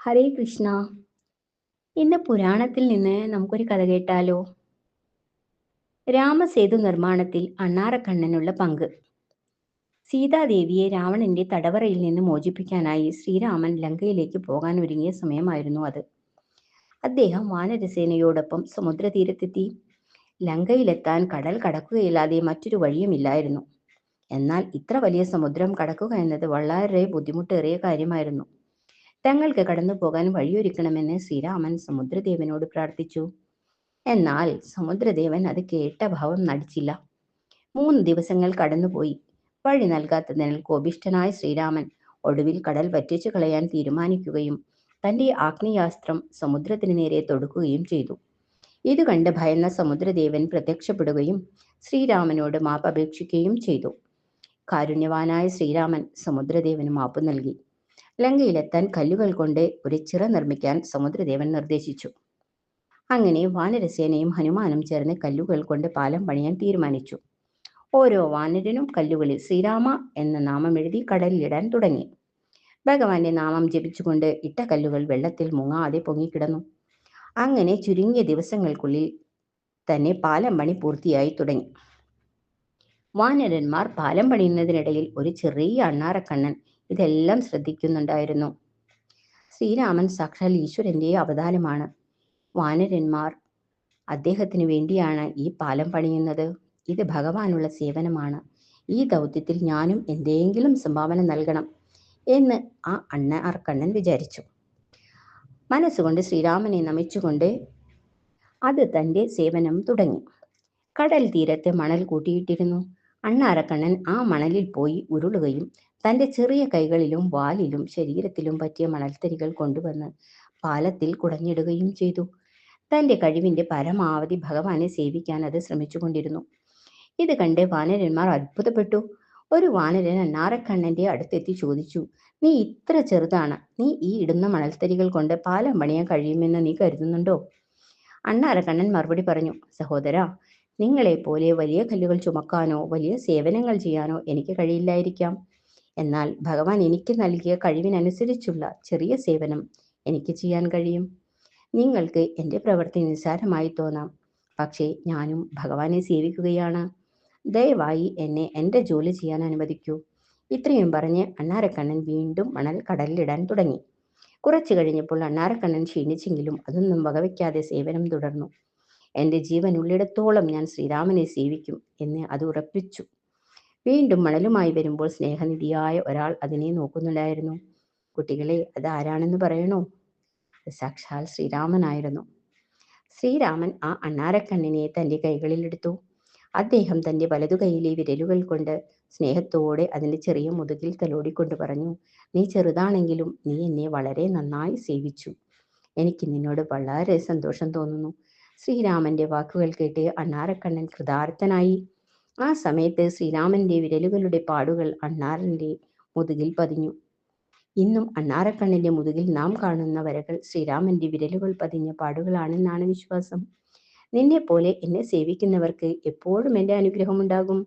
ഹരേ കൃഷ്ണ. ഇന്ന് പുരാണത്തിൽ നിന്ന് നമുക്കൊരു കഥ കേട്ടാലോ? രാമസേതു നിർമ്മാണത്തിൽ അണ്ണാറക്കണ്ണനുള്ള പങ്ക്. സീതാദേവിയെ രാവണന്റെ തടവറയിൽ നിന്ന് മോചിപ്പിക്കാനായി ശ്രീരാമൻ ലങ്കയിലേക്ക് പോകാൻ ഒരുങ്ങിയ സമയമായിരുന്നു അത്. അദ്ദേഹം വാനരസേനയോടൊപ്പം സമുദ്രതീരത്തെത്തി. ലങ്കയിലെത്താൻ കടൽ കടക്കുകയില്ലാതെ മറ്റൊരു വഴിയുമില്ലായിരുന്നു. എന്നാൽ ഇത്ര വലിയ സമുദ്രം കടക്കുക എന്നത് വളരെ ബുദ്ധിമുട്ടേറിയ കാര്യമായിരുന്നു. തങ്ങൾക്ക് കടന്നു പോകാൻ വഴിയൊരുക്കണമെന്ന് ശ്രീരാമൻ സമുദ്രദേവനോട് പ്രാർത്ഥിച്ചു. എന്നാൽ സമുദ്രദേവൻ അത് കേട്ട ഭാവം നടിച്ചില്ല. മൂന്ന് ദിവസങ്ങൾ കടന്നുപോയി. വഴി നൽകാത്തതിനാൽ കോപിഷ്ഠനായ ശ്രീരാമൻ ഒടുവിൽ കടൽ വറ്റിച്ചു കളയാൻ തീരുമാനിക്കുകയും തന്റെ ആഗ്നേയാസ്ത്രം സമുദ്രത്തിന് നേരെ തൊടുക്കുകയും ചെയ്തു. ഇത് കണ്ട് ഭയന്ന സമുദ്രദേവൻ പ്രത്യക്ഷപ്പെടുകയും ശ്രീരാമനോട് മാപ്പ് അപേക്ഷിക്കുകയും ചെയ്തു. കാരുണ്യവാനായ ശ്രീരാമൻ സമുദ്രദേവന് മാപ്പ് നൽകി. ലങ്കയിലെത്താൻ കല്ലുകൾ കൊണ്ട് ഒരു ചിറ നിർമ്മിക്കാൻ സമുദ്രദേവൻ നിർദ്ദേശിച്ചു. അങ്ങനെ വാനരസേനയും ഹനുമാനും ചേർന്ന് കല്ലുകൾ കൊണ്ട് പാലം പണിയാൻ തീരുമാനിച്ചു. ഓരോ വാനരനും കല്ലുകളിൽ ശ്രീരാമ എന്ന നാമം എഴുതി കടലിലിടാൻ തുടങ്ങി. ഭഗവാന്റെ നാമം ജപിച്ചുകൊണ്ട് ഇട്ട കല്ലുകൾ വെള്ളത്തിൽ മുങ്ങാതെ പൊങ്ങിക്കിടന്നു. അങ്ങനെ ചുരുങ്ങിയ ദിവസങ്ങൾക്കുള്ളിൽ തന്നെ പാലം പണി പൂർത്തിയായി തുടങ്ങി. വാനരന്മാർ പാലം പണിയുന്നതിനിടയിൽ ഒരു ചെറിയ അണ്ണാറക്കണ്ണൻ ഇതെല്ലാം ശ്രദ്ധിക്കുന്നുണ്ടായിരുന്നു. ശ്രീരാമൻ സാക്ഷാൽ ഈശ്വരന്റെ അവതാരമാണ്. വാനരന്മാർ അദ്ദേഹത്തിന് വേണ്ടിയാണ് ഈ പാലം പണിയുന്നത്. ഇത് ഭഗവാനുള്ള സേവനമാണ്. ഈ ദൗത്യത്തിൽ ഞാനും എന്തെങ്കിലും സംഭാവന നൽകണം എന്ന് ആ അണ്ണ അർക്കണ്ണൻ വിചാരിച്ചു. മനസ്സുകൊണ്ട് ശ്രീരാമനെ നമിച്ചുകൊണ്ട് അത് തന്റെ സേവനം തുടങ്ങി. കടൽ തീരത്ത് മണൽ കൂട്ടിയിട്ടിരുന്നു. അണ്ണാരക്കണ്ണൻ ആ മണലിൽ പോയി ഉരുളുകയും തന്റെ ചെറിയ കൈകളിലും വാലിലും ശരീരത്തിലും പറ്റിയ മണൽത്തരികൾ കൊണ്ടുവന്ന് പാലത്തിൽ കുടഞ്ഞിടുകയും ചെയ്തു. തന്റെ കഴിവിന്റെ പരമാവധി ഭഗവാനെ സേവിക്കാൻ അത് ശ്രമിച്ചുകൊണ്ടിരുന്നു. ഇത് കണ്ട് വാനരന്മാർ അത്ഭുതപ്പെട്ടു. ഒരു വാനരൻ അന്നാറക്കണ്ണന്റെ അടുത്തെത്തി ചോദിച്ചു നീ ഇത്ര ചെറുതാണ്. നീ ഈ ഇടുന്ന മണൽത്തരികൾ കൊണ്ട് പാലം പണിയാൻ കഴിയുമെന്ന് നീ കരുതുന്നുണ്ടോ? അണ്ണാരക്കണ്ണൻ മറുപടി പറഞ്ഞു സഹോദര നിങ്ങളെപ്പോലെ വലിയ കല്ലുകൾ ചുമക്കാനോ വലിയ സേവനങ്ങൾ ചെയ്യാനോ എനിക്ക് കഴിയില്ലായിരിക്കാം. എന്നാൽ ഭഗവാൻ എനിക്ക് നൽകിയ കഴിവിനനുസരിച്ചുള്ള ചെറിയ സേവനം എനിക്ക് ചെയ്യാൻ കഴിയും. നിങ്ങൾക്ക് എന്റെ പ്രവൃത്തി നിസ്സാരമായി തോന്നാം. പക്ഷേ ഞാനും ഭഗവാനെ സേവിക്കുകയാണ്. ദയവായി എന്നെ എന്റെ ജോലി ചെയ്യാൻ അനുവദിക്കൂ. ഇത്രയും പറഞ്ഞ് അണ്ണാരക്കണ്ണൻ വീണ്ടും മണൽ കടലിലിടാൻ തുടങ്ങി. കുറച്ചു കഴിഞ്ഞപ്പോൾ അണ്ണാരക്കണ്ണൻ ക്ഷീണിച്ചെങ്കിലും അതൊന്നും വകവയ്ക്കാതെ സേവനം തുടർന്നു. എന്റെ ജീവൻ ഉള്ളിടത്തോളം ഞാൻ ശ്രീരാമനെ സേവിക്കും എന്ന് അത് ഉറപ്പിച്ചു. വീണ്ടും മണലുമായി വരുമ്പോൾ സ്നേഹനിധിയായ ഒരാൾ അതിനെ നോക്കുന്നുണ്ടായിരുന്നു. കുട്ടികളെ അത് ആരാണെന്ന് പറയണോ? സാക്ഷാൽ ശ്രീരാമനായിരുന്നു ശ്രീരാമൻ ആ അണ്ണാരക്കണ്ണിനെ തന്റെ കൈകളിലെടുത്തു അദ്ദേഹം തന്റെ വലതു കൈയിലെ വിരലുകൾ കൊണ്ട് സ്നേഹത്തോടെ അതിന്റെ ചെറിയ മുതുകിൽ തലോടിക്കൊണ്ട് പറഞ്ഞു നീ ചെറുതാണെങ്കിലും നീ എന്നെ വളരെ നന്നായി സേവിച്ചു. എനിക്ക് നിന്നോട് വളരെ സന്തോഷം തോന്നുന്നു. ശ്രീരാമന്റെ വാക്കുകൾ കേട്ട് അണ്ണാരക്കണ്ണൻ കൃതാർത്ഥനായി ആ സമയത്ത് ശ്രീരാമന്റെ വിരലുകളുടെ പാടുകൾ അണ്ണാറിന്റെ മുതുകിൽ പതിഞ്ഞു. ഇന്നും അണ്ണാറക്കണ്ണിന്റെ മുതുകിൽ നാം കാണുന്ന വരകൾ ശ്രീരാമന്റെ വിരലുകൾ പതിഞ്ഞ പാടുകളാണെന്നാണ് വിശ്വാസം. നിന്നെ പോലെ എന്നെ സേവിക്കുന്നവർക്ക് എപ്പോഴും എന്റെ അനുഗ്രഹമുണ്ടാകും.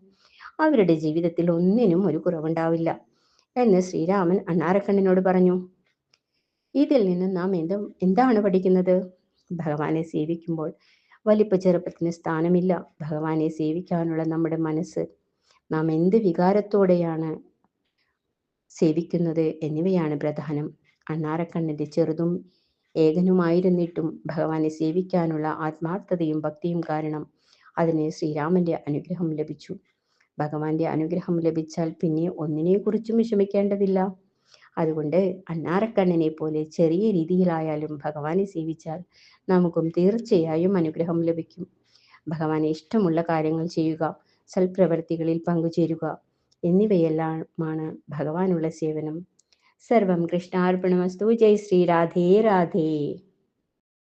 അവരുടെ ജീവിതത്തിൽ ഒന്നിനും ഒരു കുറവുണ്ടാവില്ല എന്ന് ശ്രീരാമൻ അണ്ണാറക്കണ്ണിനോട് പറഞ്ഞു. ഇതിൽ നിന്ന് നാം എന്ത് എന്താണ് പഠിക്കുന്നത്? ഭഗവാനെ സേവിക്കുമ്പോൾ വലിപ്പ ചെറുപ്പത്തിന് സ്ഥാനമില്ല. ഭഗവാനെ സേവിക്കാനുള്ള നമ്മുടെ മനസ്സ് നാം എന്ത് വികാരത്തോടെയാണ് സേവിക്കുന്നത് എന്നിവയാണ് പ്രധാനം. അണ്ണാറക്കണ്ണന്റെ ചെറുതും ഏകനുമായിരുന്നിട്ടും ഭഗവാനെ സേവിക്കാനുള്ള ആത്മാർത്ഥതയും ഭക്തിയും കാരണം അതിന് ശ്രീരാമന്റെ അനുഗ്രഹം ലഭിച്ചു. ഭഗവാന്റെ അനുഗ്രഹം ലഭിച്ചാൽ പിന്നെ ഒന്നിനെക്കുറിച്ചും വിഷമിക്കേണ്ടതില്ല. അതുകൊണ്ട് അണ്ണാറക്കണ്ണനെ പോലെ ചെറിയ രീതിയിലായാലും ഭഗവാനെ സേവിച്ചാൽ നമുക്കും തീർച്ചയായും അനുഗ്രഹം ലഭിക്കും. ഭഗവാനെ ഇഷ്ടമുള്ള കാര്യങ്ങൾ ചെയ്യുക സൽപ്രവർത്തികളിൽ പങ്കുചേരുക എന്നിവയെല്ലാമാണ് ഭഗവാനുള്ള സേവനം. സർവം കൃഷ്ണാർപ്പണമസ്തു. ജയ് ശ്രീ രാധേ രാധേ.